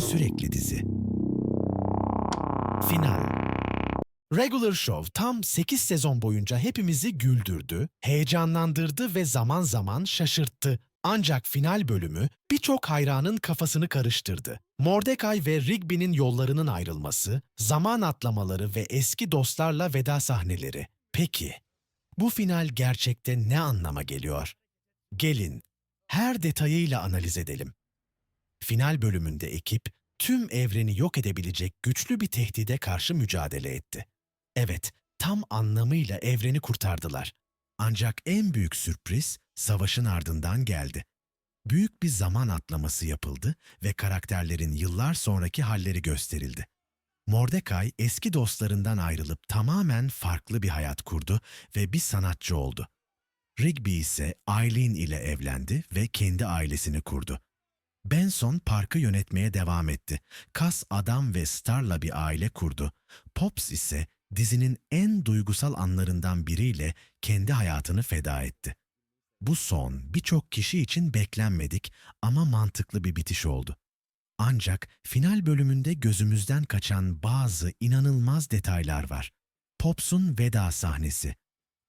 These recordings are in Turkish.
Sürekli dizi. Final Regular Show tam 8 sezon boyunca hepimizi güldürdü, heyecanlandırdı ve zaman zaman şaşırttı. Ancak final bölümü birçok hayranın kafasını karıştırdı. Mordecai ve Rigby'nin yollarının ayrılması, zaman atlamaları ve eski dostlarla veda sahneleri. Peki, bu final gerçekte ne anlama geliyor? Gelin, her detayıyla analiz edelim. Final bölümünde ekip, tüm evreni yok edebilecek güçlü bir tehdide karşı mücadele etti. Evet, tam anlamıyla evreni kurtardılar. Ancak en büyük sürpriz savaşın ardından geldi. Büyük bir zaman atlaması yapıldı ve karakterlerin yıllar sonraki halleri gösterildi. Mordecai eski dostlarından ayrılıp tamamen farklı bir hayat kurdu ve bir sanatçı oldu. Rigby ise Eileen ile evlendi ve kendi ailesini kurdu. Benson parkı yönetmeye devam etti. Cass Adam ve Star'la bir aile kurdu. Pops ise dizinin en duygusal anlarından biriyle kendi hayatını feda etti. Bu son birçok kişi için beklenmedik ama mantıklı bir bitiş oldu. Ancak final bölümünde gözümüzden kaçan bazı inanılmaz detaylar var. Pops'un veda sahnesi.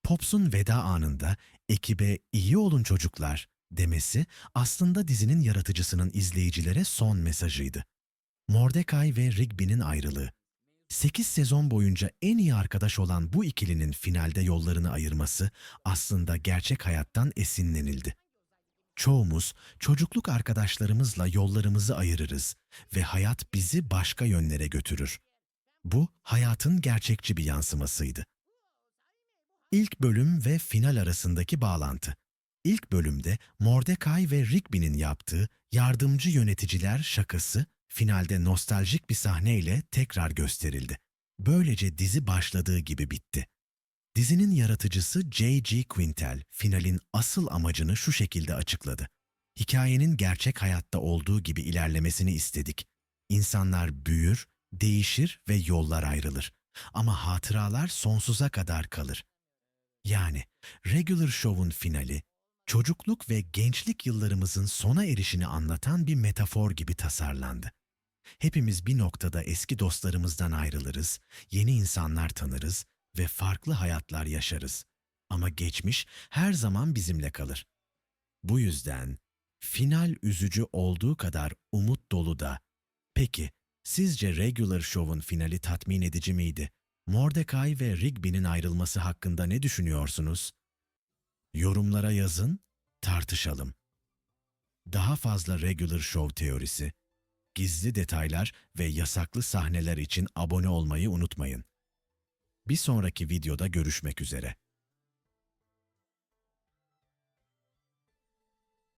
Pops'un veda anında ekibe iyi olun çocuklar demesi aslında dizinin yaratıcısının izleyicilere son mesajıydı. Mordecai ve Rigby'nin ayrılığı. 8 sezon boyunca en iyi arkadaş olan bu ikilinin finalde yollarını ayırması aslında gerçek hayattan esinlenildi. Çoğumuz çocukluk arkadaşlarımızla yollarımızı ayırırız ve hayat bizi başka yönlere götürür. Bu hayatın gerçekçi bir yansımasıydı. İlk bölüm ve final arasındaki bağlantı. İlk bölümde Mordecai ve Rigby'nin yaptığı yardımcı yöneticiler şakası finalde nostaljik bir sahneyle tekrar gösterildi. Böylece dizi başladığı gibi bitti. Dizinin yaratıcısı J.G. Quintel finalin asıl amacını şu şekilde açıkladı. Hikayenin gerçek hayatta olduğu gibi ilerlemesini istedik. İnsanlar büyür, değişir ve yollar ayrılır. Ama hatıralar sonsuza kadar kalır. Yani Regular Show'un finali, çocukluk ve gençlik yıllarımızın sona erişini anlatan bir metafor gibi tasarlandı. Hepimiz bir noktada eski dostlarımızdan ayrılırız, yeni insanlar tanırız ve farklı hayatlar yaşarız. Ama geçmiş her zaman bizimle kalır. Bu yüzden final üzücü olduğu kadar umut dolu da. Peki, sizce Regular Show'un finali tatmin edici miydi? Mordecai ve Rigby'nin ayrılması hakkında ne düşünüyorsunuz? Yorumlara yazın, tartışalım. Daha fazla Regular Show teorisi, gizli detaylar ve yasaklı sahneler için abone olmayı unutmayın. Bir sonraki videoda görüşmek üzere.